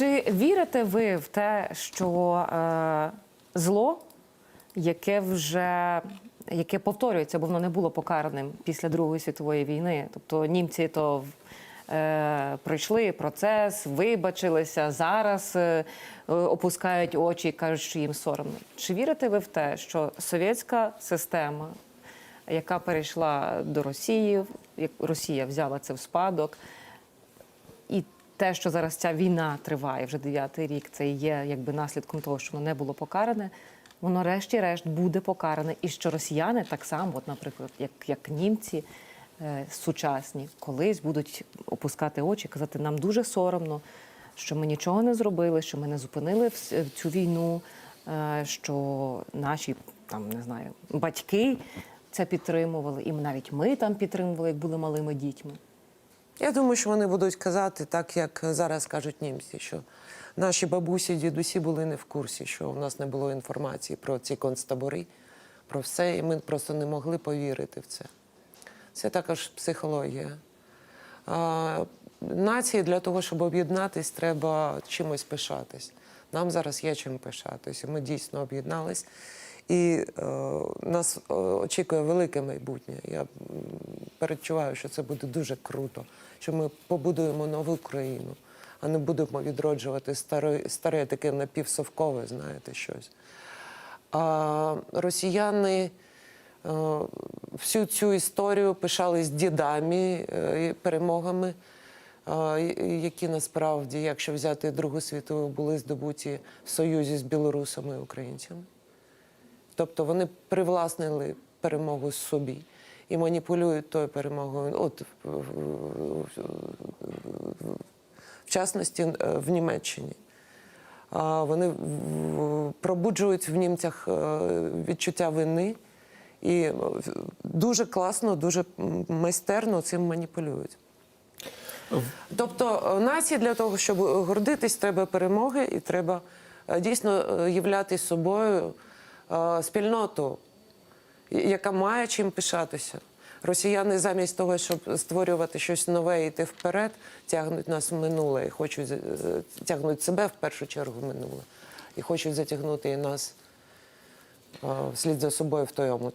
Чи вірите ви в те, що е, зло, яке вже яке повторюється, бо воно не було покараним після Другої світової війни? Тобто німці то е, пройшли процес, вибачилися, зараз е, е, опускають очі і кажуть, що їм соромно. Чи вірите ви в те, що совєтська система, яка перейшла до Росії, як Росія взяла це в спадок, і те, що зараз ця війна триває вже дев'ятий рік, це і є якби наслідком того, що воно не було покаране. Воно решті-решт буде покаране, і що росіяни так само, от, наприклад, як, як німці е, сучасні, колись будуть опускати очі, казати, нам дуже соромно, що ми нічого не зробили, що ми не зупинили вс- цю війну, е, що наші там не знаю батьки це підтримували, і навіть ми там підтримували, як були малими дітьми. Я думаю, що вони будуть казати так, як зараз кажуть німці, що наші бабусі, дідусі були не в курсі, що у нас не було інформації про ці концтабори, про все, і ми просто не могли повірити в це. Це також психологія. А, нації для того, щоб об'єднатись, треба чимось пишатись. Нам зараз є чим пишатись. Ми дійсно об'єднались. І е, нас е, очікує велике майбутнє. Я передчуваю, що це буде дуже круто, що ми побудуємо нову країну, а не будемо відроджувати старе, старе таке напівсовкове, знаєте, щось. А росіяни е, всю цю історію пишались дідами е, і перемогами, е, які насправді, якщо взяти Другу світову, були здобуті в союзі з білорусами і українцями. Тобто вони привласнили перемогу собі і маніпулюють тою перемогою. От в- частності е, в Німеччині. Вони пробуджують в німцях е, відчуття вини і е, дуже класно, дуже майстерно цим маніпулюють. Тобто нації для того, щоб гордитись, треба перемоги, і треба дійсно являти собою спільноту, яка має чим пишатися. Росіяни замість того, щоб створювати щось нове і йти вперед, тягнуть нас в минуле і хочуть тягнуть себе в першу чергу в минуле і хочуть затягнути і нас вслід за собою в той омут.